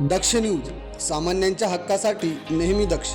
दक्ष news सामान्यांच्या हक्कासाठी नेहमी दक्ष.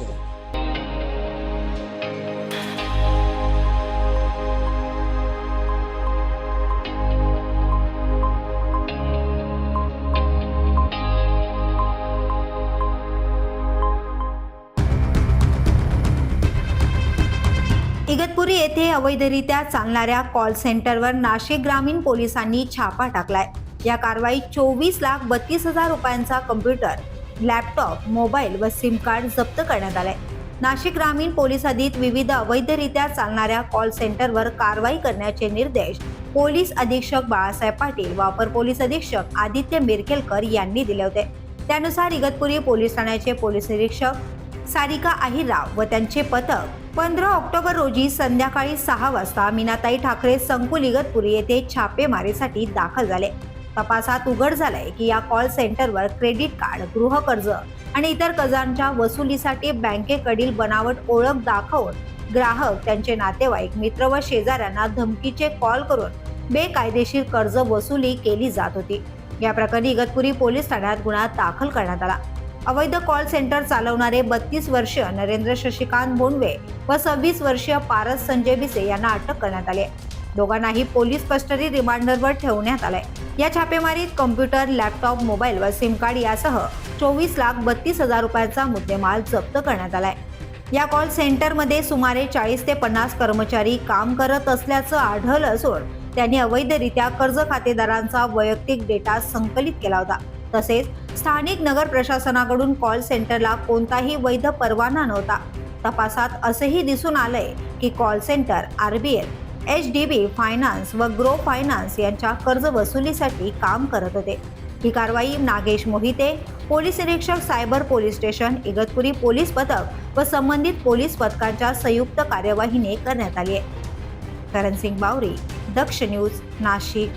इगतपुरी येथे अवैधरित्या चालणाऱ्या कॉल सेंटरवर नाशिक ग्रामीण पोलिसांनी छापा टाकलाय. या कारवाईत चोवीस लाख बत्तीस हजार रुपयांचा कम्प्युटर लॅपटॉप मोबाईल व सिम कार्ड जप्त करण्यात आले नाशिक ग्रामीण पोलीस हद्दीत विविध अवैधरित्या चालणाऱ्या कॉल सेंटरवर कारवाई करण्याचे निर्देश पोलीस अधीक्षक बाळासाहेब पाटील व अपर पोलीस अधीक्षक आदित्य मिरकेलकर यांनी दिले होते. त्यानुसार इगतपुरी पोलीस ठाण्याचे पोलीस निरीक्षक सारिका आहिरराव व त्यांचे पथक पंधरा ऑक्टोबर रोजी संध्याकाळी सहा वाजता मीनाताई ठाकरे संकुल इगतपुरी येथे छापेमारीसाठी दाखल झाले. तपासात उघड झालंय की या कॉल सेंटरवर क्रेडिट कार्ड गृहकर्ज आणि इतर कर्जांच्या वसुलीसाठी बँकेकडील बनावट ओळख दाखवून ग्राहक त्यांचे नातेवाईक मित्र व शेजाऱ्यांना धमकीचे कॉल करून बेकायदेशीर कर्ज वसुली केली जात होती या प्रकरणी इगतपुरी पोलीस ठाण्यात गुन्हा दाखल करण्यात आला अवैध कॉल सेंटर चालवणारे बत्तीस वर्षीय नरेंद्र शशिकांत बोंडवे व सव्वीस वर्षीय पारस संजय बिसे यांना अटक करण्यात आली आहे. दोघांनाही पोलीस कस्टडी रिमांडरवर ठेवण्यात आलंय. या छापेमारीत कॉम्प्युटर लॅपटॉप मोबाईल व सिम कार्ड यासह चोवीस लाख बत्तीस हजार रुपयांचा मुद्देमाल जप्त करण्यात आलाय. या कॉल सेंटरमध्ये सुमारे चाळीस ते पन्नास कर्मचारी काम करत असल्याचं आढळलं असून त्यांनी अवैधरित्या कर्ज खातेदारांचा वैयक्तिक डेटा संकलित केला होता. तसेच स्थानिक नगर प्रशासनाकडून कॉल सेंटरला कोणताही वैध परवाना नव्हता. तपासात असेही दिसून आलंय की call centre RBL H D B finance व ग्रो फायनान्स यांच्या कर्ज वसुलीसाठी काम करत होते. ही कारवाई नागेश मोहिते पोलीस निरीक्षक cyber police station Igatpuri police पथक व संबंधित पोलीस पथकांच्या संयुक्त कार्यवाहीने करण्यात आली आहे. करणसिंग बावरी दक्ष न्यूज नाशिक.